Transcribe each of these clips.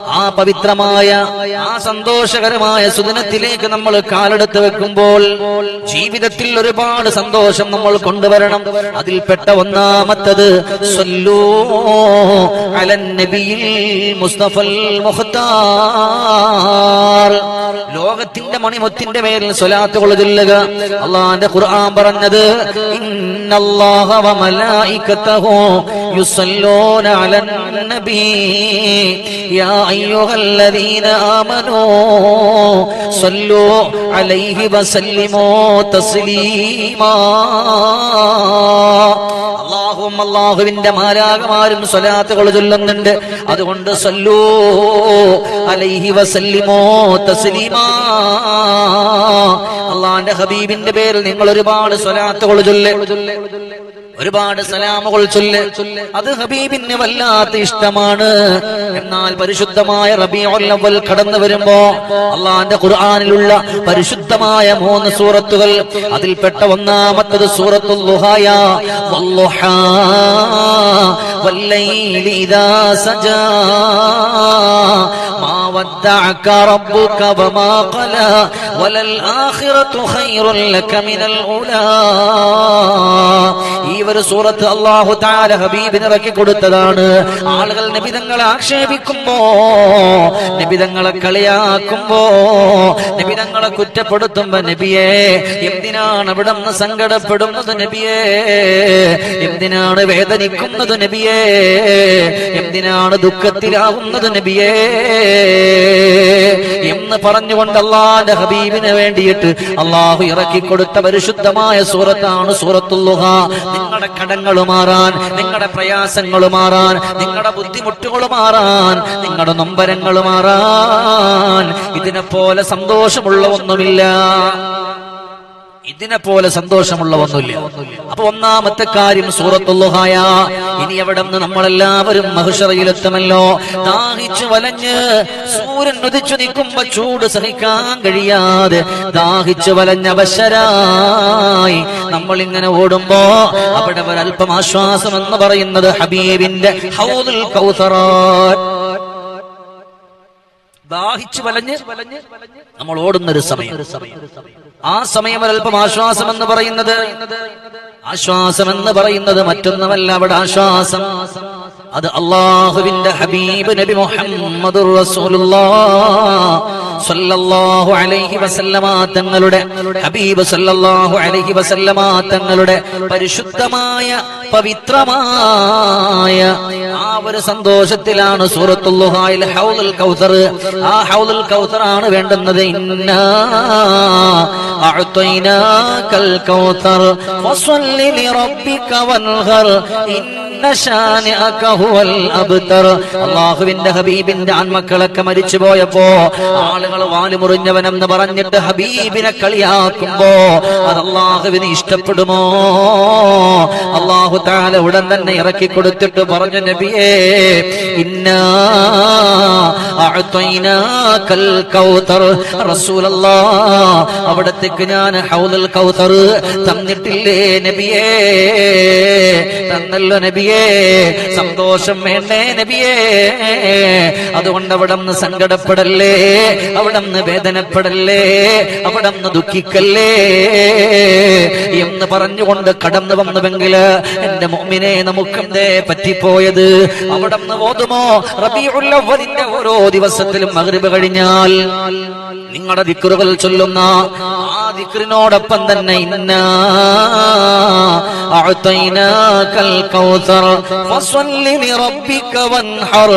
ആ പവിത്രമായ ആ സന്തോഷകരമായ സുദിനത്തിലേക്ക് നമ്മൾ കാലെടുത്ത് വെക്കുമ്പോൾ ജീവിതത്തിൽ ഒരുപാട് സന്തോഷം നമ്മൾ കൊണ്ടുവരണം. അതിൽപ്പെട്ട ഒന്നാമത്തത് മുസ്തഫൽ ലോകത്തിന്റെ മണിമുത്തിന്റെ മേൽ സ്വലാത്ത് കൊള്ളുക അള്ളാന്റെ ഖുർആൻ പറഞ്ഞത് അള്ളാഹുവിന്റെ മാലാകമാരും സ്വലാത്തുകൾ ചൊല്ലുന്നുണ്ട്. അതുകൊണ്ട് സല്ലൂ അലൈഹി വസല്ലിമോ തസ്ലീമാ. അള്ളാന്റെ ഹബീബിന്റെ പേരിൽ നിങ്ങൾ ഒരുപാട് സ്വലാത്തുകൾ ചൊല്ല്. ഒരുപാട് സലാമുകൾ ചൊല്ല്. അത് ഹബീബിന് വല്ലാത്ത ഇഷ്ടമാണ്. എന്നാൽ പരിശുദ്ധമായ റബീഉൽ അവ്വൽ കടന്നു വരുമ്പോ അള്ളാന്റെ ഖുർആാനിലുള്ള പരിശുദ്ധമായ മൂന്ന് സൂറത്തുകൾ അതിൽപ്പെട്ട ഒന്നാമത്തത് സൂറത്തുൽ ലുഹായ വല്ലൈലി ഇദാ മാ ഈ ഒരു സൂറത്ത് അള്ളാഹു താല ഹബീബിന് ഇറക്കി കൊടുത്തതാണ്. ആളുകൾ നബിതങ്ങളെ ആക്ഷേപിക്കുമ്പോ നിബിതങ്ങളെ കളിയാക്കുമ്പോ നിബിതങ്ങളെ കുറ്റപ്പെടുത്തുമ്പോ നബിയെ എന്തിനാണ് അവിടെ നിന്ന് സങ്കടപ്പെടുന്നത് നബിയെ? എന്തിനാണ് വേദനിക്കുന്നത് നബിയെ? എന്തിനാണ് ദുഃഖത്തിലാവുന്നത് നബിയെ? എന്ന് പറഞ്ഞുകൊണ്ട് അള്ളാന്റെ ഹബീബിന് വേണ്ടിയിട്ട് അള്ളാഹു ഇറക്കി കൊടുത്ത പരിശുദ്ധമായ സൂറത്താണ് സൂറത്തുല്ലുഹ നിങ്ങളുടെ കടങ്ങൾ മാറാൻ നിങ്ങളുടെ പ്രയാസങ്ങൾ മാറാൻ നിങ്ങളുടെ ബുദ്ധിമുട്ടുകൾ മാറാൻ നിങ്ങളുടെ നൊമ്പരങ്ങൾ മാറാൻ. ഇതിനെ പോലെ സന്തോഷമുള്ള ഒന്നുമില്ല. ഇതിനെ പോലെ സന്തോഷമുള്ള ഒന്നുമില്ല അപ്പൊ ഒന്നാമത്തെ കാര്യം സൂറത്തുള്ളുഹായ ഇനി എവിടെ നിന്ന് നമ്മളെല്ലാവരും മഹുഷറയിലെത്തുമല്ലോ. ദാഹിച്ചു വലഞ്ഞ് സൂര്യൻ ഉദിച്ചു നിൽക്കുമ്പോ ചൂട് സഹിക്കാൻ കഴിയാതെ ദാഹിച്ചു വലഞ്ഞ അവശരായി നമ്മൾ ഇങ്ങനെ ഓടുമ്പോ അവിടെ ഒരല്പം ആശ്വാസം എന്ന് പറയുന്നത് ഹബീബിന്റെ ഹൗദുൽ കൗസറാൻ ദാഹിച്ചു വലഞ്ഞ് നമ്മൾ ഓടുന്ന ഒരു സമയം. ആ സമയം ഒരല്പം ആശ്വാസം എന്ന് പറയുന്നത് ആശ്വാസം എന്ന് പറയുന്നത് മറ്റൊന്നുമല്ല അവിടെ ആശ്വാസം. അത് അള്ളാഹുവിന്റെ ഹബീബ് നബി മുഹമ്മദ് സല്ലല്ലാഹു അലൈഹി വസല്ലമ തങ്ങളുടെ ഹബീബ് സല്ലല്ലാഹു അലൈഹി വസല്ലമ തങ്ങളുടെ പരിശുദ്ധമായ പവിത്രമായ ആ ഒരു സന്തോഷത്തിലാണ് സൂറത്തുല്ലുഹായിൽ ഹൗലുൽ കൗസർ ആ ഹൗലുൽ കൗസർ ആണ് വേണ്ടുന്നത്. ഇന്നാ അഅ്തൈനാകൽ കൗസർ ഫസ്വല്ലി ലിറബ്ബിക വൻഹർ. ഇന്ന ശാനിഅക അല്ലാഹുവിന്റെ ഹബീബിന്റെ ആൺമക്കളൊക്കെ മരിച്ചു പോയപ്പോ ആളുകൾ വാലുമുറിഞ്ഞവനെന്ന് പറഞ്ഞിട്ട് ഹബീബിനെ കളിയാക്കുമ്പോ അത് അള്ളാഹുവിന് ഇഷ്ടപ്പെടുമോ? അള്ളാഹു താല ഉടൻ തന്നെ ഇറക്കി കൊടുത്തിട്ട് പറഞ്ഞു നബിയേ ഇന്നാ അവിടത്തേക്ക് ഞാൻ ഹൗലൽ കൗതർ തന്നിട്ടില്ലേ നബിയേ? തന്നല്ലോ നബിയേ. സന്തോഷം വേണ്ടേ നബിയേ? അതുകൊണ്ട് അവിടെ നിന്ന് സങ്കടപ്പെടല്ലേ? അവിടെ നിന്ന് വേദനപ്പെടല്ലേ? അവിടെ നിന്ന് ദുഃഖിക്കല്ലേ? എന്ന് പറഞ്ഞുകൊണ്ട് കടന്നു വന്നുവെങ്കിൽ എന്റെ മോമിനെ നമുക്കെന്തേ പറ്റിപ്പോയത്? അവിടെ നിന്ന് ഓതുമോ റബിയുള്ള ഓരോ ദിവസത്തിലും മകരുവ് കഴിഞ്ഞാൽ നിങ്ങളുടെ ദിക്കറുകൾ ചൊല്ലുന്ന ആ ദിക്കറിനോടൊപ്പം തന്നെ ഇന്ന അഅ്തൈനാകൽ കൗസർ ഫസ്വല്ലി ലിറബ്ബിക വൻഹർ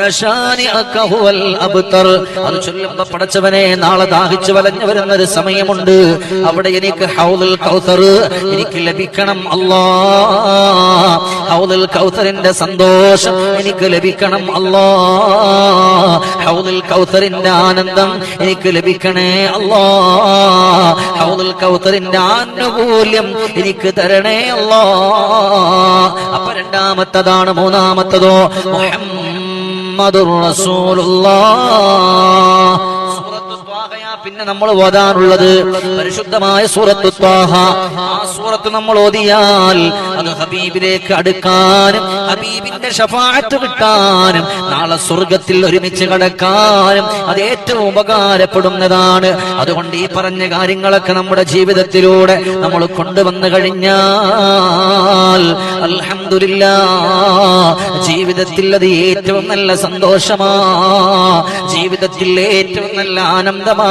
നശാനിഅക ഹുവൽ അബ്തർ. അത് ചൊല്ലുമ്പോ പടച്ചവനെ നാളെ ദാഹിച്ചു വലഞ്ഞു വരുന്ന ഒരു സമയമുണ്ട്. അവിടെ എനിക്ക് ഹൗദുൽ കൗസർ എനിക്ക് ലഭിക്കണം അല്ലാ. ഹൗദുൽ കൗസറിന്റെ സന്തോഷം എനിക്ക് ലഭിക്കണം അല്ലാ. ഹൗദുൽ കൗസറിന്റെ ആനന്ദം എനിക്ക് ലഭിക്കണേ അല്ലോ. ഹൗദുൽ കൗത്തറിന്റെ ആനുകൂല്യം എനിക്ക് തരണേ അല്ലോ. അപ്പൊ രണ്ടാമത്തതാണ് മൂന്നാമത്തതോ മുഹമ്മദുർ ത്വാഹയാ പിന്നെ നമ്മൾ ഓതാനുള്ളത് പരിശുദ്ധമായ സൂറത്ത് ത്വാഹ. ആ സൂറത്ത് നമ്മൾ ഓതിയാൽ അത് ഹബീബിലേക്ക് അടുക്കാനും ഹബീബിന്റെ ഷഫാഅത്ത് കിട്ടാനും നാളെ സ്വർഗത്തിൽ ഒരുമിച്ച് കടക്കാനും അത് ഏറ്റവും ഉപകാരപ്പെടുന്നതാണ്. അതുകൊണ്ട് ഈ പറഞ്ഞ കാര്യങ്ങളൊക്കെ നമ്മുടെ ജീവിതത്തിലൂടെ നമ്മൾ കൊണ്ടുവന്നു കഴിഞ്ഞാൽ അലഹമില്ല ജീവിതത്തിൽ അത് ഏറ്റവും നല്ല സന്തോഷമാ ജീവിതത്തിൽ ഏറ്റവും നല്ല ആനന്ദമാ.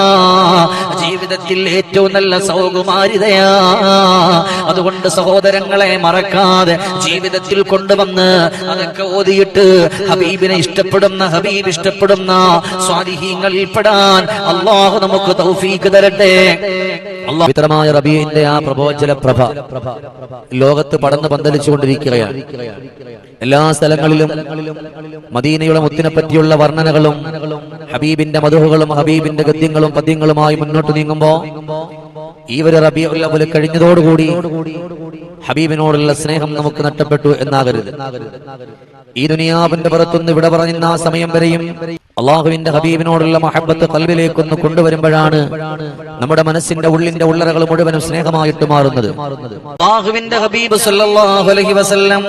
ജീവിതത്തിൽ ഏറ്റവും നല്ല സൗകുമാരിതയാ. അതുകൊണ്ട് സഹോദരങ്ങളെ മറക്കാതെ ജീവിതത്തിൽ കൊണ്ടുവന്ന് അതൊക്കെ ഓതിയിട്ട് ഹബീബിനെ ഇഷ്ടപ്പെടുന്ന ഹബീബ് ഇഷ്ടപ്പെടുന്ന സ്വാധീനങ്ങളിൽ പെടാൻ അള്ളാഹു നമുക്ക് തൗഫീക്ക് തരട്ടെ. പവിത്രമായ റബീന്റെ ആ പ്രബോചന പ്രഭ ലോകത്ത് പടന്ന് പന്തലിച്ചുകൊണ്ടിരിക്കുകയാണ്. എല്ലാ സ്ഥലങ്ങളിലും മദീനയുടെ മുത്തിനെ പറ്റിയുള്ള വർണനകളും ഹബീബിന്റെ മധുഹുകളും ഹബീബിന്റെ ഗദ്യങ്ങളും പദ്യങ്ങളുമായി മുന്നോട്ട് നീങ്ങുമ്പോ ഈ ഒരു റബി ഉല്ലവൽ കഴിഞ്ഞതോടുകൂടി ഹബീബിനോടുള്ള സ്നേഹം നമുക്ക് നഷ്ടപ്പെട്ടു എന്നാകരുത്. ഈ ദുനിയാവിന്റെ പുറത്തുനിന്ന് വിട പറഞ്ഞ ആ സമയം വരെയും അള്ളാഹുവിന്റെ ഹബീബിനോടുള്ള മഹബത്ത് കൽവിലേക്കൊന്ന് കൊണ്ടുവരുമ്പോഴാണ് നമ്മുടെ മനസ്സിന്റെ ഉള്ളിന്റെ ഉള്ളറകൾ മുഴുവനും സ്നേഹമായിട്ട് മാറുന്നത്. അള്ളാഹുവിന്റെ ഹബീബ് സല്ലല്ലാഹു അലൈഹി വസല്ലം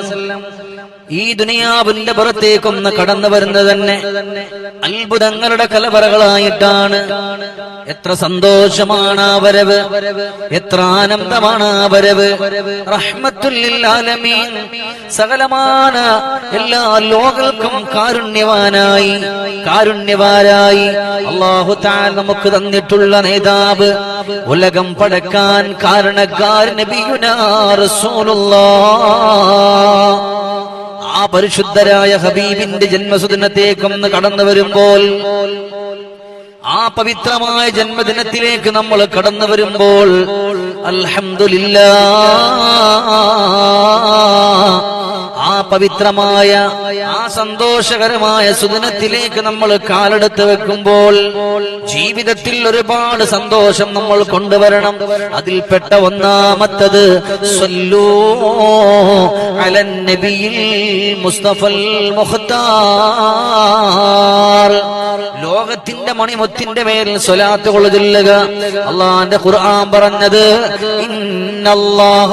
ഈ ദുനിയാവിന്റെ പുറത്തേക്കൊന്ന് കടന്നു വരുന്നത് തന്നെ അത്ഭുതങ്ങളുടെ കലവറകളായിട്ടാണ്. എത്ര സന്തോഷമാണ് ആ വരവ്. എത്ര ആനന്ദമാണ് ആ വരവ്. റഹ്മത്തുല്ലാലമീൻ സകലമാന എല്ലാ ലോകൾക്കും കാരുണ്യവാനായി. കാരുണ്യവാനായി അള്ളാഹു താൻ നമുക്ക് തന്നിട്ടുള്ള നേതാവ്. ഉലകം പടക്കാൻ കാരണക്കാരൻ ആ പരിശുദ്ധരായ ഹബീബിന്റെ ജന്മസുദിനത്തേക്കൊന്ന് കടന്നു വരുമ്പോൾ ആ പവിത്രമായ ജന്മദിനത്തിലേക്ക് നമ്മൾ കടന്നു വരുമ്പോൾ അൽഹംദുലില്ല ആ പവിത്രമായ ആ സന്തോഷകരമായ സുദിനത്തിലേക്ക് നമ്മൾ കാലെടുത്ത് വെക്കുമ്പോൾ ജീവിതത്തിൽ ഒരുപാട് സന്തോഷം നമ്മൾ കൊണ്ടുവരണം. അതിൽപ്പെട്ട ഒന്നാമത്തത് മുസ്തഫൽ ലോകത്തിന്റെ മണിമുത്തിന്റെ മേൽ സ്വലാത്ത് ചൊല്ലുക. അള്ളാന്റെ ഖുർആൻ പറഞ്ഞത് ഇന്നല്ലാഹ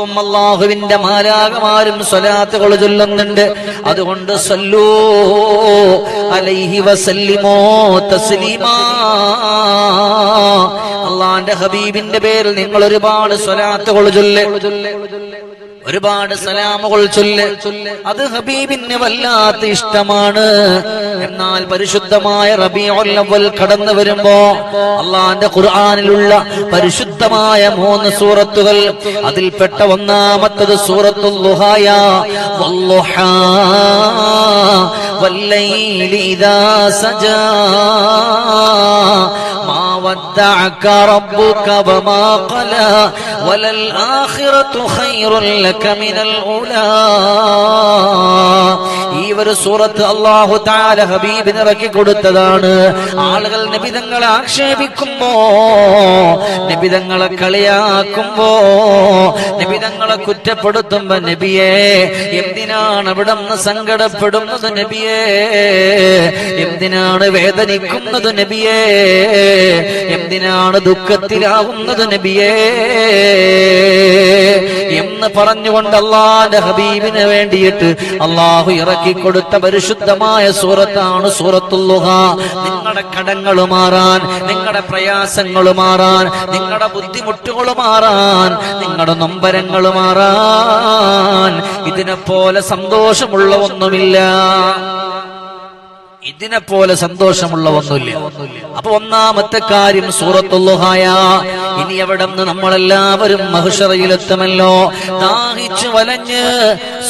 അള്ളാഹുവും അള്ളാഹുവിന്റെ മാലാകമാരും സ്വലാത്തുകൾ ചൊല്ലുന്നുണ്ട്. അതുകൊണ്ട് സല്ലൂ അലൈഹി വസല്ലിമോ തസ്ലീമാ. അള്ളാന്റെ ഹബീബിന്റെ പേരിൽ നിങ്ങൾ ഒരുപാട് സ്വലാത്തുകൾ ചൊല്ല്. ഒരുപാട് സലാമുകൾ ചൊല്ല്. അത് ഹബീബിന് വല്ലാത്ത ഇഷ്ടമാണ്. എന്നാൽ പരിശുദ്ധമായ റബിയുൽ കടന്നു വരുമ്പോ അള്ളാന്റെ ഖുർആാനിലുള്ള പരിശുദ്ധമായ മൂന്ന് സൂറത്തുകൾ അതിൽപ്പെട്ട ഒന്നാമത്തത് സൂറത്തുൽ വല്ലുഹാ വല്ലൈലി ഇദാ സജാ ما ودعك ربك وما قلى وللآخرة خير لك من الأولى ഈ ഒരു സൂറത്ത് അള്ളാഹു താല ഹബീബിന് ഇറക്കി കൊടുത്തതാണ് ആളുകൾ നബിതങ്ങളെ ആക്ഷേപിക്കുമ്പോ നബിതങ്ങളെ കളിയാക്കുമ്പോ നബിതങ്ങളെ കുറ്റപ്പെടുത്തുമ്പോ നബിയെ എന്തിനാണ് അവിടെ നിന്ന് സങ്കടപ്പെടുന്നത് നബിയെ എന്തിനാണ് വേദനിക്കുന്നത് നബിയേ? എന്തിനാണ് ദുഃഖത്തിലാവുന്നത് നബിയേ? എന്ന് പറഞ്ഞുകൊണ്ട് അള്ളാന്റെ ഹബീബിന് വേണ്ടിയിട്ട് അള്ളാഹു ഇറക്കി കൊടുത്ത പരിശുദ്ധമായ സൂറത്താണ് സൂറത്തുല്ലുഹ നിങ്ങളുടെ കടങ്ങൾ മാറാൻ നിങ്ങളുടെ പ്രയാസങ്ങൾ മാറാൻ നിങ്ങളുടെ ബുദ്ധിമുട്ടുകൾ മാറാൻ നിങ്ങളുടെ നൊമ്പരങ്ങൾ മാറാൻ ഇതിനെ പോലെ സന്തോഷമുള്ള ഒന്നുമില്ല. ഇതിനെ പോലെ സന്തോഷമുള്ള ഒന്നുമില്ല അപ്പൊ ഒന്നാമത്തെ കാര്യം സൂറത്തുള്ളുഹായ ഇനി എവിടെ നിന്ന് നമ്മളെല്ലാവരും മഹുഷറയിലെത്തുമല്ലോ. ദാഹിച്ചു വലഞ്ഞ്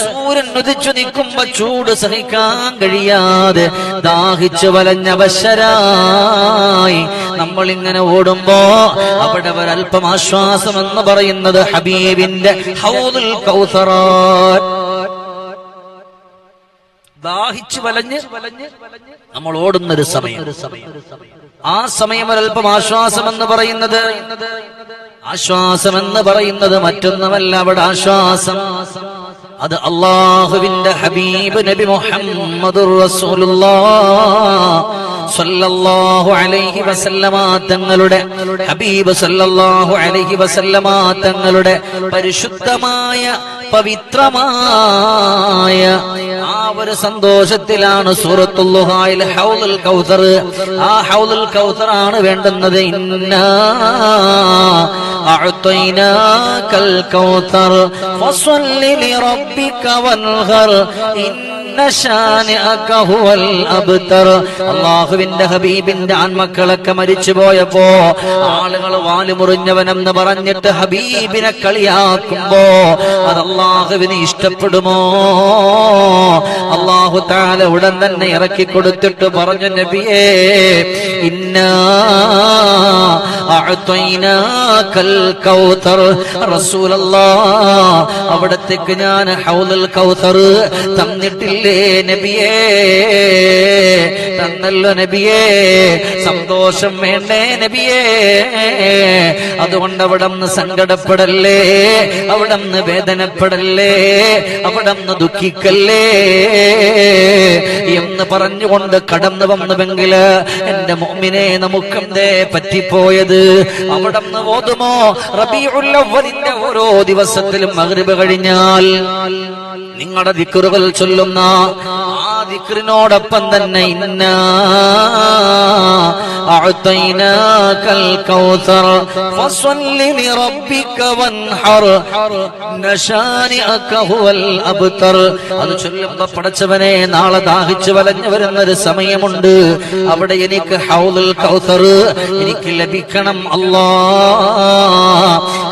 സൂര്യൻ ഉദിച്ചു നിൽക്കുമ്പോ ചൂട് സഹിക്കാൻ കഴിയാതെ ദാഹിച്ചു വലഞ്ഞ വശരായി നമ്മൾ ഇങ്ങനെ ഓടുമ്പോ അവിടെ ഒരല്പം ആശ്വാസം എന്ന് പറയുന്നത് ഹബീബിന്റെ ഹൗദുൽ കൗസറാൻ ദാഹിച്ചു വലഞ്ഞ് നമ്മൾ ഓടുന്ന ഒരു സമയം. ആ സമയം ഒരല്പം ആശ്വാസം എന്ന് പറയുന്നത്. ആശ്വാസം എന്ന് പറയുന്നത് മറ്റൊന്നുമല്ല. അവിടെ ആശ്വാസം. അത് അള്ളാഹുവിന്റെ ഹബീബ് നബി മുഹമ്മദ് സല്ലല്ലാഹു അലൈഹി വസല്ലമ തങ്ങളുടെ ഹബീബ് സല്ലല്ലാഹു അലൈഹി വസല്ലമ തങ്ങളുടെ പരിശുദ്ധമായ പവിത്രമായ ആ ഒരു സന്തോഷത്തിലാണ് സൂറത്തുല്ലുഹായിൽ ഹൗലുൽ കൗസർ ആ ഹൗലുൽ കൗതർ ആണ് വേണ്ടുന്നത്. ഇന്ന അഅ്തൈനാകൽ കൗസർ ഫസ്വല്ലി ലിറബ്ബിക വൻഹർ وانهر ശാനിഅക അല്ലാഹുവിന്റെ ഹബീബിന്റെ ആൺമക്കളൊക്കെ മരിച്ചു പോയപ്പോ ആളുകൾ വാലുമുറിഞ്ഞവനെന്ന് പറഞ്ഞിട്ട് ഹബീബിനെ കളിയാക്കുമ്പോ അത് അള്ളാഹുവിന് ഇഷ്ടപ്പെടുമോ? അള്ളാഹു താല ഉടൻ തന്നെ ഇറക്കി കൊടുത്തിട്ട് പറഞ്ഞു നബിയേ ഇന്ന അവിടത്തേക്ക് ഞാൻ ഹൗലുൽ കൗതർ തന്നിട്ടില്ലേ? നബിയേ തന്നല്ലോ നബിയേ സന്തോഷം വേണ്ടേ നബിയേ. അതുകൊണ്ട് അവിടെ നിന്ന് സങ്കടപ്പെടല്ലേ അവിടെ നിന്ന് വേദനപ്പെടല്ലേ അവിടെ നിന്ന് ദുഃഖിക്കല്ലേ. എന്ന് പറഞ്ഞുകൊണ്ട് കടന്നു വന്നുവെങ്കിൽ എന്റെ മോമിനെ നമുക്കെന്തേ പറ്റിപ്പോയത്? അവിടെ നിന്ന് ഓതുമോ റബിയുള്ള ഓരോ ദിവസത്തിലും മകരുവ് കഴിഞ്ഞാൽ. നിങ്ങളുടെ ദിക്കറുകൾ ചൊല്ലുന്ന ആ ദിക്കറിനോടൊപ്പം തന്നെ ഇന്ന അഅതൈനാകൽ കൗസർ ഫസ്വല്ലി ലിറബ്ബിക വൻഹർ നശാനിഅക ഹുവൽ അബ്തർ. അത് ചൊല്ലുമ്പോൾ പടച്ചവനെ നാളെ ദാഹിച്ചു വലഞ്ഞു വരുന്ന ഒരു സമയമുണ്ട്. അവിടെ എനിക്ക് ഹൗലുൽ കൗസർ എനിക്ക് ലഭിക്കണം അല്ലാ.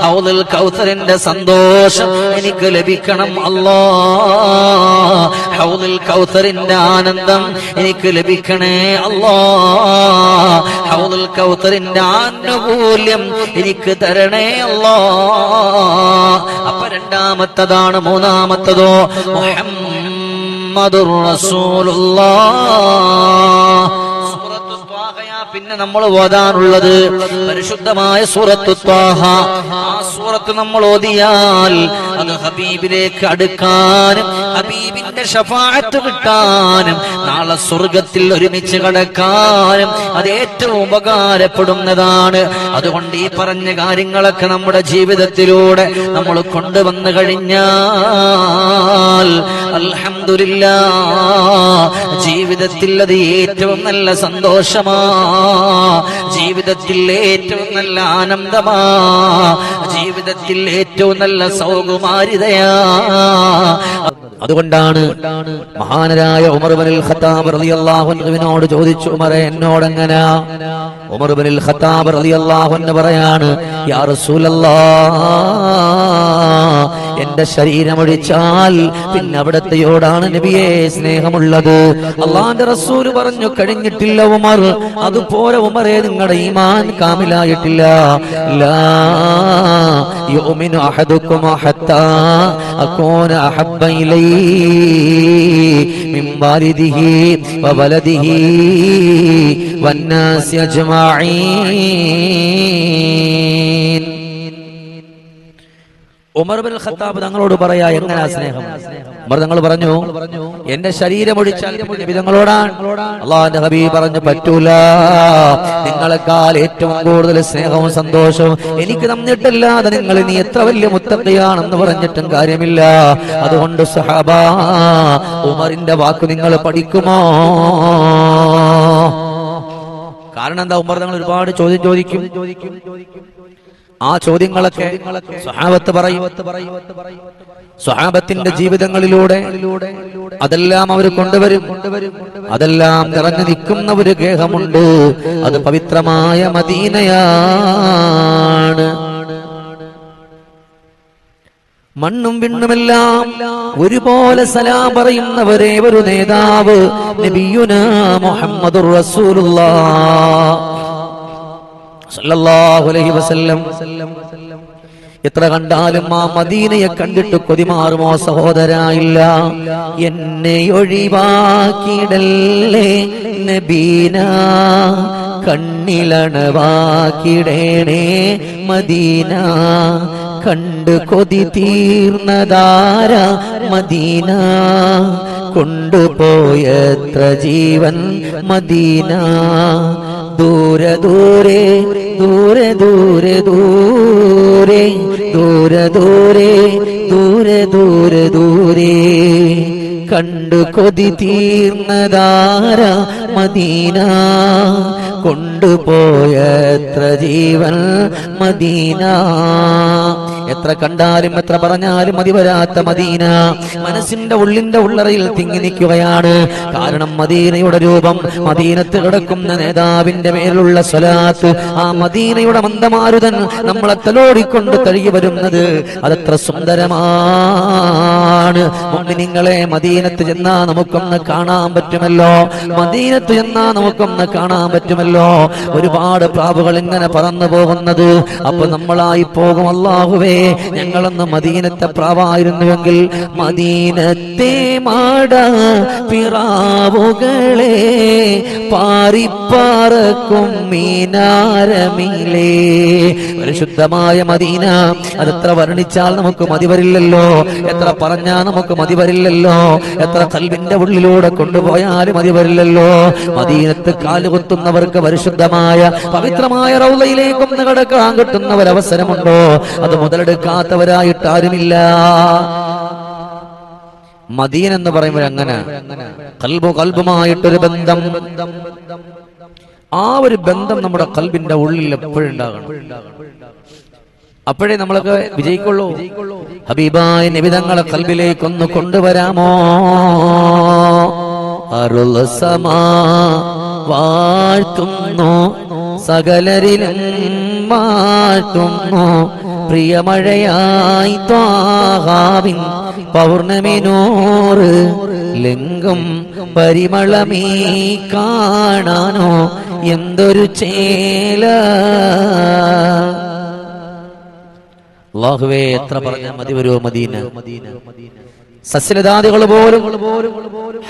ഹൗലുൽ കൗസറിന്റെ സന്തോഷം എനിക്ക് ലഭിക്കണം അല്ലാ. ഹൗലുൽ കൗസറിന്റെ ആനന്ദം എനിക്ക് ലഭിക്കണേ. അല്ലോ ഹൗദുൽ കൗത്തറിന്റെ ആനുകൂല്യം എനിക്ക് തരണേ. അല്ലോ അപ്പൊ രണ്ടാമത്തതാണ് മൂന്നാമത്തതോ? മുഹമ്മദുർ ത്വാഹയാ പിന്നെ നമ്മൾ ഓതാനുള്ളത്. പരിശുദ്ധമായ സൂറത്തു ത്വാഹ. ആ സൂറത്ത് നമ്മൾ ഓതിയാൽ അത് ഹബീബിലേക്ക് അടുക്കാനും ഹബീബിന്റെ ഷഫാഅത്ത് കിട്ടാനും നാളെ സ്വർഗത്തിൽ ഒരുമിച്ച് കടക്കാനും അത് ഏറ്റവും ഉപകാരപ്പെടുന്നതാണ്. അതുകൊണ്ട് ഈ പറഞ്ഞ കാര്യങ്ങളൊക്കെ നമ്മുടെ ജീവിതത്തിലൂടെ നമ്മൾ കൊണ്ടുവന്നു കഴിഞ്ഞാൽ അൽഹംദുലില്ലാ ജീവിതത്തിൽ അത് ഏറ്റവും നല്ല സന്തോഷമാ ജീവിതത്തിൽ ഏറ്റവും നല്ല ആനന്ദമാ. ജീവിതത്തിൽ ഏറ്റവും നല്ല സൗകുമാരിതയാ. അതുകൊണ്ടാണ് മഹാനരായ ഉമർ ബനിൽ ഖത്താബ് റളിയല്ലാഹു അൻഹുവിനോട് ചോദിച്ചു ഉമറെ എന്നോട് എങ്ങനാ ഉമർ ബനിൽ ഖത്താബ് റളിയല്ലാഹു അൻഹു പറയാണ് യാ റസൂലല്ലാഹ് എന്റെ ശരീരമൊഴിച്ചാൽ പിന്നെ അവിടത്തെയോടാണ് നബിയെ സ്നേഹമുള്ളത്. അള്ളാന്റെ റസൂൽ പറഞ്ഞു കഴിഞ്ഞിട്ടില്ല ഉമർ അതുപോലെ ഉമറെ നിങ്ങളുടെ ഈമാൻ കാമിലായിട്ടില്ല. യുമിനു ഉമർ ബിൻ ഖത്താബ് തങ്ങളോട് പറയാ എങ്ങനെയാ സ്നേഹം? ഉമർ തങ്ങൾ പറഞ്ഞു എന്റെ ശരീരം ഒഴിച്ചാൽ അള്ളാന്റെ ഹബീബ് പറഞ്ഞു പറ്റൂല. നിങ്ങളെക്കാൾ ഏറ്റവും കൂടുതൽ സ്നേഹവും സന്തോഷവും എനിക്ക് തന്നിട്ടല്ലാതെ നിങ്ങൾ ഇനി എത്ര വലിയ മുത്തക്കയാണെന്ന് പറഞ്ഞിട്ടും കാര്യമില്ല. അതുകൊണ്ട് സഹാബ ഉമറിന്റെ വാക്ക് നിങ്ങൾ പഠിക്കുമോ? കാരണം എന്താ ഉമർ തങ്ങൾ ഒരുപാട് ചോദ്യം ചോദിക്കും. ആ ചോദ്യങ്ങളൊക്കെ സ്വഹാബത്ത് പറയും. സ്വഹാബത്തിന്റെ ജീവിതങ്ങളിലൂടെ അതെല്ലാം അവർ കൊണ്ടുവരും. അതെല്ലാം നിറഞ്ഞു നിൽക്കുന്ന ഒരു ഗേഹമുണ്ട്. അത് പവിത്രമായ മദീനയാണ്. മണ്ണും വിണ്ണുമെല്ലാം ഒരുപോലെ സലാം പറയുന്നവരെ ഒരു നേതാവ് നബിയുന അലൈഹി വസല്ലം എത്ര കണ്ടാലും ആ മദീനയെ കണ്ടിട്ട് കൊതിമാറുമോ സഹോദരായില്ല? എന്നെ ഒഴിവാക്കിയിടല്ലേ നബീന? കണ്ണിലണവാക്കിടേണേ മദീന. കണ്ട് കൊതി തീർന്നതാര മദീന? കൊണ്ടുപോയത്ര ജീവൻ മദീന. ദൂരെ ദൂരെ ദൂരെ ദൂരെ ദൂരെ ദൂരെ ദൂരെ ദൂരെ ദൂരെ ദൂരെ. കണ്ടു കൊതി തീർന്നതാര മദീന കൊണ്ടുപോയത്ര ജീവൻ മദീന. എത്ര കണ്ടാലും എത്ര പറഞ്ഞാലും മതി വരാത്ത മദീന. മനസ്സിന്റെ ഉള്ളിന്റെ ഉള്ളറയിൽ തിങ്ങി നിൽക്കുകയാണ്. കാരണം മദീനയുടെ രൂപം മദീനത്ത് കിടക്കുന്ന നേതാവിന്റെ മേലുള്ള സ്വലാത്ത്. ആ മദീനയുടെ മന്ദമാരുതൻ നമ്മളെ തലോടിക്കൊണ്ട് തഴുകി വരുന്നത് അതത്ര സുന്ദരമാണ്. നിങ്ങളെ മദീനത്ത് ചെന്നാ നമുക്കൊന്ന് കാണാൻ പറ്റുമല്ലോ. മദീനത്ത് ചെന്നാ നമുക്കൊന്ന് കാണാൻ പറ്റുമല്ലോ. ഒരുപാട് പ്രാവുകൾ ഇങ്ങനെ പറന്നു പോകുന്നത്. അപ്പൊ നമ്മളായി പോകും അല്ലാഹുവേ. ഞങ്ങളൊന്ന് മദീനത്തെ പ്രാവായിരുന്നുവെങ്കിൽ മദീനത്തെ മാട പിറാവുകളെ പാറിപ്പാറക്കും മീനാരമിലേ പരിശുദ്ധമായ മദീന. അതെത്ര വർണിച്ചാൽ നമുക്ക് മതി വരില്ലല്ലോ? എത്ര പറഞ്ഞാൽ നമുക്ക് മതി വരില്ലല്ലോ? എത്ര കൽവിന്റെ ഉള്ളിലൂടെ കൊണ്ടുപോയാലും മതി വരില്ലല്ലോ? മദീനത്ത് കാലുകുത്തുന്നവർക്ക് പരിശുദ്ധമായ പവിത്രമായ റൗലയിലേക്കൊന്ന് കടക്കാൻ കിട്ടുന്ന അത് മുതലെടുക്കാത്തവരായിട്ട് ആരുമില്ല മദീൻ എന്ന് പറയുമ്പോൾ അങ്ങനെ കൽബു കൽബുമായിട്ടൊരു ബന്ധം. ആ ഒരു ബന്ധം നമ്മുടെ കൽബിന്റെ ഉള്ളിൽ എപ്പോഴും ഉണ്ടാകണം. അപ്പോഴേ നമ്മളൊക്കെ വിജയിക്കുള്ളൂ. ഹബീബായ നിബിതങ്ങളെ കൽബിലേക്കൊന്ന് കൊണ്ടുവരാമോ? അരുൾ സമാ വാഴ്ത്തുന്നു സകലരിലും വാഴ്ത്തുന്നു. പ്രിയമഴയായി ത്വാഹാവിൻ പൗർണമിനോറ് ലിംഗം പരിമളമീ കാണാനോ? എന്തൊരു ചേല അള്ളാഹുവേ എത്ര പറഞ്ഞ മതി വരുമോ മദീന. സസ്യലതാദികൾ പോലും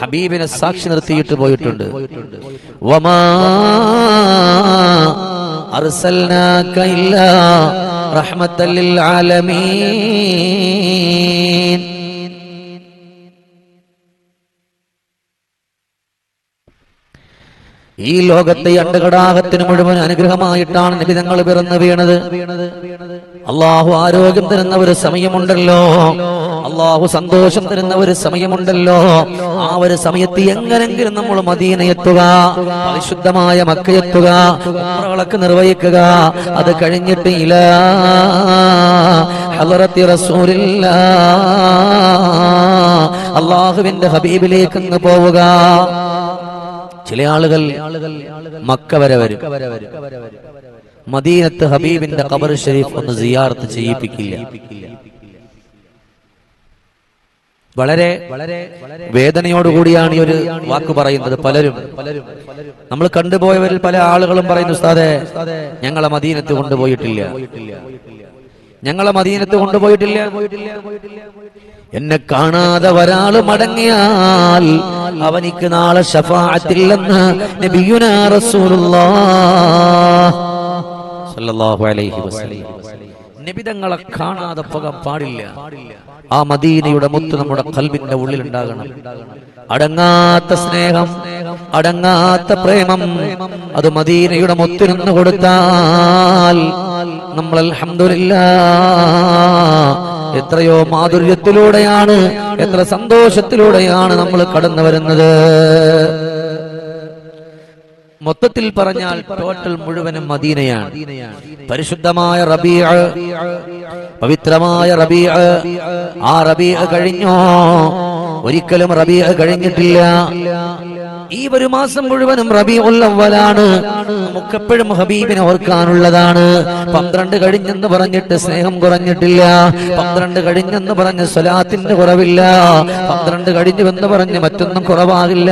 ഹബീബിനെ സാക്ഷി നിർത്തിയിട്ട് പോയിട്ടുണ്ട്. വമാ അർസൽനാക ഇല്ലാ റഹ്മത്തൽ ആലമീൻ. ഈ ലോകത്തെ അണ്ടകടാകത്തിന് മുഴുവൻ അനുഗ്രഹമായിട്ടാണ് നിബിതങ്ങൾ പിറന്നു വീണത്. അള്ളാഹു ആരോഗ്യം തരുന്ന ഒരു സമയമുണ്ടല്ലോ. അള്ളാഹു സന്തോഷം തരുന്ന ഒരു സമയമുണ്ടല്ലോ. ആ ഒരു സമയത്ത് എങ്ങനെങ്കിലും നമ്മൾ മദീന എത്തുക പരിശുദ്ധമായ മക്കയെത്തുക ഉംറകളൊക്കെ നിർവഹിക്കുക. അത് കഴിഞ്ഞിട്ട് ഇല ഹലറത്തി റസൂലില്ല. അള്ളാഹുവിന്റെ ഹബീബിലേക്ക് പോവുക. ചില ആളുകൾ മക്ക വരെ വരും. മദീനത്ത് ഹബീബിന്റെ ഖബർ ഷരീഫ് ഒന്ന് സിയാർത്ത് ചെയ്യിപ്പിക്കില്ല. വളരെ വളരെ വേദനയോടുകൂടിയാണ് ഈ ഒരു വാക്ക് പറയുന്നത് പലരും. നമ്മൾ കണ്ടുപോയവരിൽ പല ആളുകളും പറയുന്നു ഉസ്താദെ ഞങ്ങളെ മദീനത്ത് കൊണ്ടുപോയിട്ടില്ല. ഞങ്ങളെ മദീനത്ത് കൊണ്ടുപോയിട്ടില്ല. എന്നെ കാണാതെ ഒരാൾ മടങ്ങിയാൽ അവനിക്ക് നാളെ ഷഫാഅത്തില്ലെന്ന് നബിയുനാ റസൂലുള്ളാഹ് അലൈഹി വസല്ലം. നബിതങ്ങളെ കാണാതെ പോകാൻ പാടില്ല. ആ മദീനയുടെ മുത്ത് നമ്മുടെ കൽബിന്റെ ഉള്ളിൽ ഉണ്ടാകണം അടങ്ങാത്ത സ്നേഹം അടങ്ങാത്ത പ്രേമം അത് മദീനയുടെ മുത്തിനൊന്ന് കൊടുത്താൽ നമ്മൾ അലഹമില്ല എത്രയോ മാധുര്യത്തിലൂടെയാണ് എത്ര സന്തോഷത്തിലൂടെയാണ് നമ്മൾ കടന്നു വരുന്നത്. മൊത്തത്തിൽ പറഞ്ഞാൽ ടോട്ടൽ മുഴുവനും മദീനയാണ്. പരിശുദ്ധമായ റബിയ പവിത്രമായ റബിയ ആ റബിയ കഴിഞ്ഞോ? ഒരിക്കലും റബിയ കഴിഞ്ഞിട്ടില്ല. ഈ ഒരു മാസം മുഴുവനും റബി ഉള്ളവലാണ് നമുക്കെപ്പോഴും ഹബീബിനെ ഓർക്കാനുള്ളതാണ്. പന്ത്രണ്ട് കഴിഞ്ഞെന്ന് പറഞ്ഞിട്ട് സ്നേഹം കുറഞ്ഞിട്ടില്ല. പന്ത്രണ്ട് കഴിഞ്ഞെന്ന് പറഞ്ഞ് സ്വലാത്തിന്റെ കുറവില്ല. പന്ത്രണ്ട് കഴിഞ്ഞുവെന്ന് പറഞ്ഞ് മറ്റൊന്നും കുറവാകില്ല.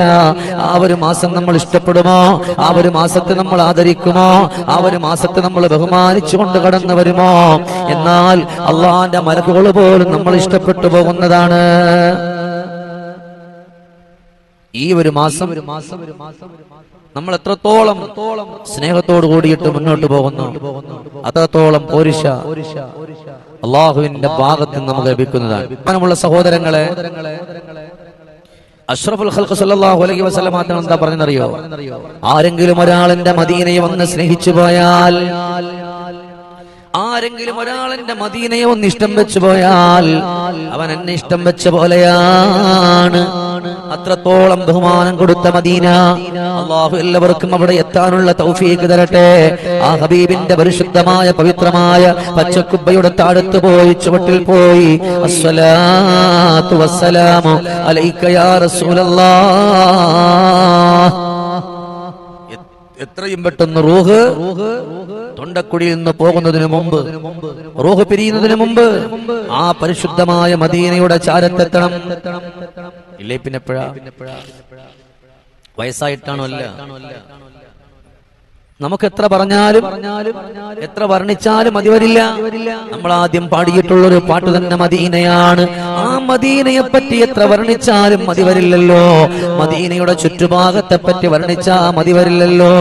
ആ ഒരു മാസം നമ്മൾ ഇഷ്ടപ്പെടുമോ? ആ ഒരു മാസത്തെ നമ്മൾ ആദരിക്കുമോ? ആ ഒരു മാസത്തെ നമ്മൾ ബഹുമാനിച്ചുകൊണ്ട് കടന്നു വരുമോ? എന്നാൽ അള്ളാന്റെ മലക്കുകൾ പോലും നമ്മൾ ഇഷ്ടപ്പെട്ടു പോകുന്നതാണ്. ഈ ഒരു മാസം ഒരു മാസം ഒരു മാസം നമ്മൾ എത്രത്തോളം സ്നേഹത്തോട് കൂടിയിട്ട് മുന്നോട്ട് പോകുന്നു? അത്രത്തോളം പോരിശ അള്ളാഹുവിന്റെ ഭാഗത്ത് നമുക്ക് ലഭിക്കുന്നതാണ്. ബഹുമാനമുള്ള സഹോദരങ്ങളെ അഷ്റഫുൽ ഖൽഖ് സല്ലല്ലാഹു അലൈഹി വസല്ലം എന്താ പറഞ്ഞറിയോ ആരെങ്കിലും ഒരാളിന്റെ മദീനയെ വന്ന് സ്നേഹിച്ചു പോയാൽ ആരെങ്കിലും ഒരാളിന്റെ മദീനയെ ഒന്ന് ഇഷ്ടം വെച്ചു പോയാൽ അവൻ എന്നെ ഇഷ്ടം വെച്ച പോലെയാണ്. അത്രത്തോളം ബഹുമാനം കൊടുത്ത മദീന. അള്ളാഹു എല്ലാവർക്കും അവിടെ എത്താനുള്ള തൗഫീക്ക് തരട്ടെ. ആ ഹബീബിന്റെ പരിശുദ്ധമായ പവിത്രമായ പച്ചക്കുബയുടെ താഴത്ത് പോയി ചുവട്ടിൽ പോയി. അസ്സലാത്തു വസ്സലാമു യാ റസൂലല്ലാഹ്. എത്രയും പെട്ടെന്ന് റൂഹ് തൊണ്ടക്കുടിയിൽ നിന്ന് പോകുന്നതിന് മുമ്പ് റൂഹ് പിരിയുന്നതിന് മുമ്പ് ആ പരിശുദ്ധമായ മദീനയുടെ ചാരത്തെത്തണം. ഇല്ലേ പിന്നെ വയസ്സായിട്ടാണോ അല്ല നമുക്ക് എത്ര പറഞ്ഞാലും എത്ര വർണിച്ചാലും മതി വരില്ല. നമ്മൾ ആദ്യം പാടിയിട്ടുള്ള ഒരു പാട്ട് തന്നെ മദീനയാണ്. ആ മദീനയെ പറ്റി എത്ര വർണിച്ചാലും മതി വരില്ലല്ലോ. മദീനയുടെ ചുറ്റുഭാഗത്തെ പറ്റി വർണിച്ചാ മതി വരില്ലല്ലോ.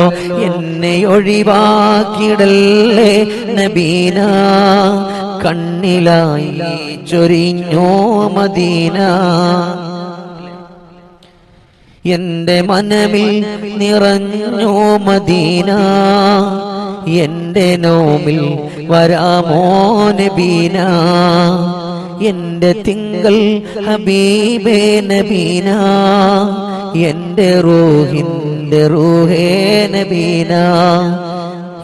എന്നെ ഒഴിവാക്കിയിടല്ലേ നബീന. കണ്ണിലായി ചൊരിഞ്ഞോ മദീന. എന്റെ മനമിൽ നിറഞ്ഞു മദീന. എന്റെ നോമിൽ വരാമോ നബീന. എന്റെ തിങ്കൾ ഹബീബേ നബീന. എന്റെ റൂഹിന്റെ റൂഹേ നബീന.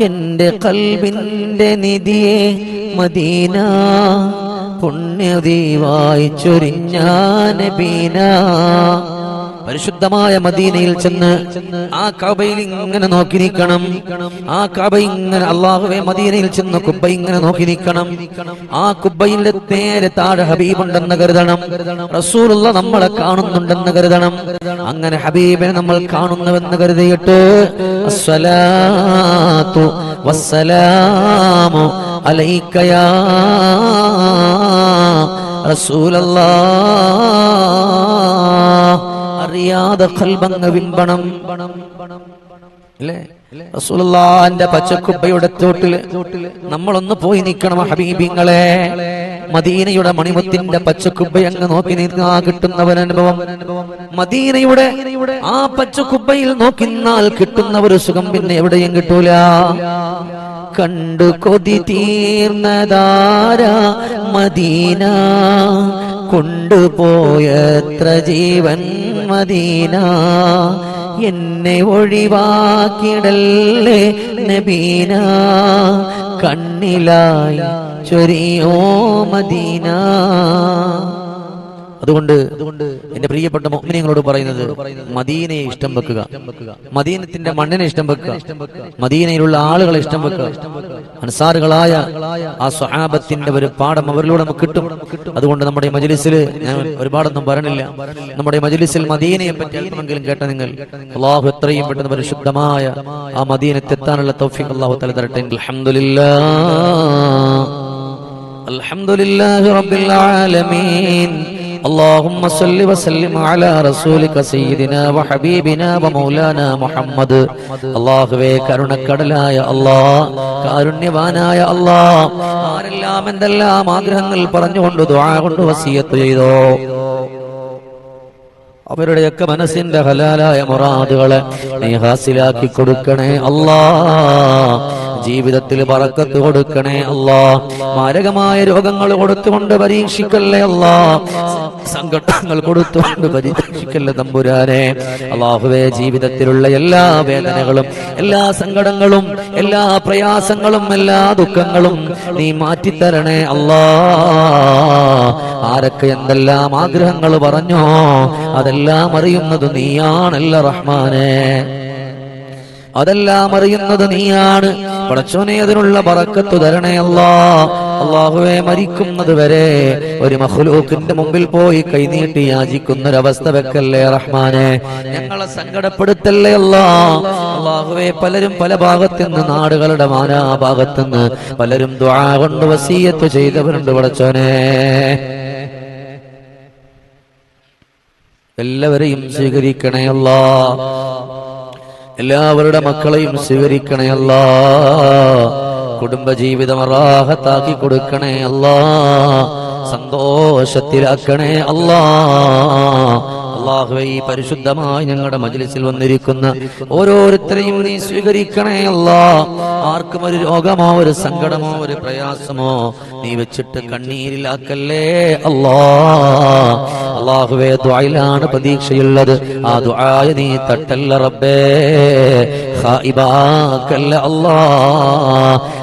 എന്റെ കൽവിന്റെ നിധിയെ മദീന. പുണ്യദീവായി ചൊരിഞ്ഞ നബീന. പരിശുദ്ധമായ മദീനയിൽ ചെന്ന് ആ കബയിൽ ഇങ്ങനെ നോക്കി നിൽക്കണം. ആ കബ ഇങ്ങനെ അള്ളാഹുവെ മദീനയിൽ ചെന്ന് കുബ്ബ ഇങ്ങനെ നോക്കി നിൽക്കണം. ആ കുബ്ബയിലെ നേരെ താഴെ ഹബീബുണ്ടെന്ന് കരുതണം. റസൂലുള്ള നമ്മളെ കാണുന്നുണ്ടെന്ന് കരുതണം. അങ്ങനെ ഹബീബിനെ നമ്മൾ കാണുന്നുവെന്ന് കരുതിയിട്ട് വസ്സലാമു റസൂലല്ലാഹ് അറിയാതെ കൽബങ്ങ് വിമ്പണം അല്ലേ? റസൂലുള്ളാന്റെ പച്ചക്കുപ്പയുടെ ചോട്ടിൽ നമ്മളൊന്ന് പോയി നിൽക്കണം ഹബീബിങ്ങളെ. മദീനയുടെ മണിമുത്തിന്റെ പച്ചക്കുബ്ബ അങ്ങ് നോക്കി നിൽക്കാ കിട്ടുന്നവൻ അനുഭവം. മദീനയുടെ ആ പച്ചക്കുബ്ബയിൽ നോക്കിന്നാൽ കിട്ടുന്ന ഒരു സുഖം പിന്നെ എവിടെയും കിട്ടൂല. കണ്ടു കൊതി തീർന്നതാര മദീന? കൊണ്ടുപോയത്ര ജീവൻ മദീന എന്നെ ഒഴിവാക്കിടല്ലേ നബീന കണ്ണിലായി ചൊരിയോ മദീന അതുകൊണ്ട് എന്റെ പ്രിയപ്പെട്ട മോമിനിയങ്ങളോട് പറയുന്നത് മദീനയെ ഇഷ്ടം വെക്കുക മദീനത്തിന്റെ മണ്ണിനെ ഇഷ്ടം വെക്കുക മദീനയിലുള്ള ആളുകളെ ഇഷ്ടം വെക്കുക അൻസാറുകളായ ആ സ്വഹാബത്തിന്റെ ഒരു പാഠം അവരിലൂടെ നമുക്ക് കിട്ടും അതുകൊണ്ട് നമ്മുടെ ഈ മജ്ലിസിൽ ഞാൻ ഒരുപാടൊന്നും പറയണില്ല നമ്മുടെ ഈ മജ്ലിസിൽ മദീനയെ പറ്റി അല്പമെങ്കിലും കേട്ട നിങ്ങൾ അള്ളാഹു എത്രയും പെട്ടെന്ന് പരിശുദ്ധമായ ആ മദീനത്തെത്താനുള്ള തൗഫീഖ് അള്ളാഹു തല തരട്ടെ അൽഹംദുലില്ലാ الحمد لله رب العالمين اللهم صل وسلم على رسولك سيدنا وحبيبنا ومولانا محمد അള്ളാഹുവേ കരുണക്കടലായ അല്ലാ കാരുണ്യവാനായ അല്ലാ ആരെല്ലാം എന്തെല്ലാം ആഗ്രഹങ്ങൾ പറഞ്ഞുകൊണ്ട് ദുആ കൊണ്ട് വസിയത്ത് ചെയ്തോ അവരുടെയൊക്കെ മനസ്സിന്റെ ഹലാലായ മുറാദുകളെ നീ ഹാസിലാക്കി കൊടുക്കണേ അല്ലാ ജീവിതത്തിൽ പറക്കത്ത് കൊടുക്കണേ അല്ലാ. മാരകമായ രോഗങ്ങൾ കൊടുത്തുകൊണ്ട് പരീക്ഷിക്കല്ലേ അല്ലാ. സങ്കടങ്ങൾ കൊടുത്തുകൊണ്ട് പരീക്ഷിക്കല്ലേ തമ്പുരാനെ. അള്ളാഹുവേ ജീവിതത്തിലുള്ള എല്ലാ വേദനകളും എല്ലാ സങ്കടങ്ങളും എല്ലാ പ്രയാസങ്ങളും എല്ലാ ദുഃഖങ്ങളും നീ മാറ്റിത്തരണേ അല്ലാ. ആരൊക്കെ എന്തെല്ലാം ആഗ്രഹങ്ങൾ പറഞ്ഞോ അതെല്ലാം അറിയുന്നത് നീയാണല്ല റഹ്മാനെ. അതെല്ലാം അറിയുന്നത് നീയാണ്. പടച്ചോനെ അതിനുള്ള പറക്കത്തു തരണേ അല്ലാ. അള്ളാഹുവെ മരിക്കുന്നത് വരെ ഒരു മഹ്ലൂക്കിന്റെ മുമ്പിൽ പോയി കൈനീട്ടി യാചിക്കുന്ന ഒരവസ്ഥ വെക്കല്ലേ റഹ്മാനെ. ഞങ്ങളെ സങ്കടപ്പെടുത്തല്ലേ അല്ലാ. അള്ളാഹുവെ പലരും പല ഭാഗത്തുനിന്ന് നാടുകളുടെ മാനാ ഭാഗത്തുനിന്ന് പലരും ദ്വാ കൊണ്ട് വസീയത്ത് ചെയ്തവരുണ്ട് പടച്ചോനെ. എല്ലാവരെയും സ്വീകരിക്കണേ അല്ലാ. എല്ലാവരുടെ മക്കളെയും സ്വീകരിക്കണേ അല്ലാ. കുടുംബജീവിതം റാഹത്താക്കി കൊടുക്കണേ അല്ലാ. സന്തോഷത്തിലാക്കണേ അല്ലാ. അള്ളാഹുവെ ഈ പരിശുദ്ധമായി ഞങ്ങളുടെ മജ്ലിസിൽ വന്നിരിക്കുന്ന ഓരോരുത്തരെയും നീ സ്വീകരിക്കണേ അല്ലാ. ആർക്കും ഒരു രോഗമോ ഒരു സങ്കടമോ ഒരു പ്രയാസമോ നീ വെച്ചിട്ട് കണ്ണീരിലാക്കല്ലേ അല്ലാ. അള്ളാഹുവെ ദ്വായിലാണ് പ്രതീക്ഷയുള്ളത്. ആ ദ്വായ നീ തട്ടല്ല റബ്ബേ. അല്ലാ.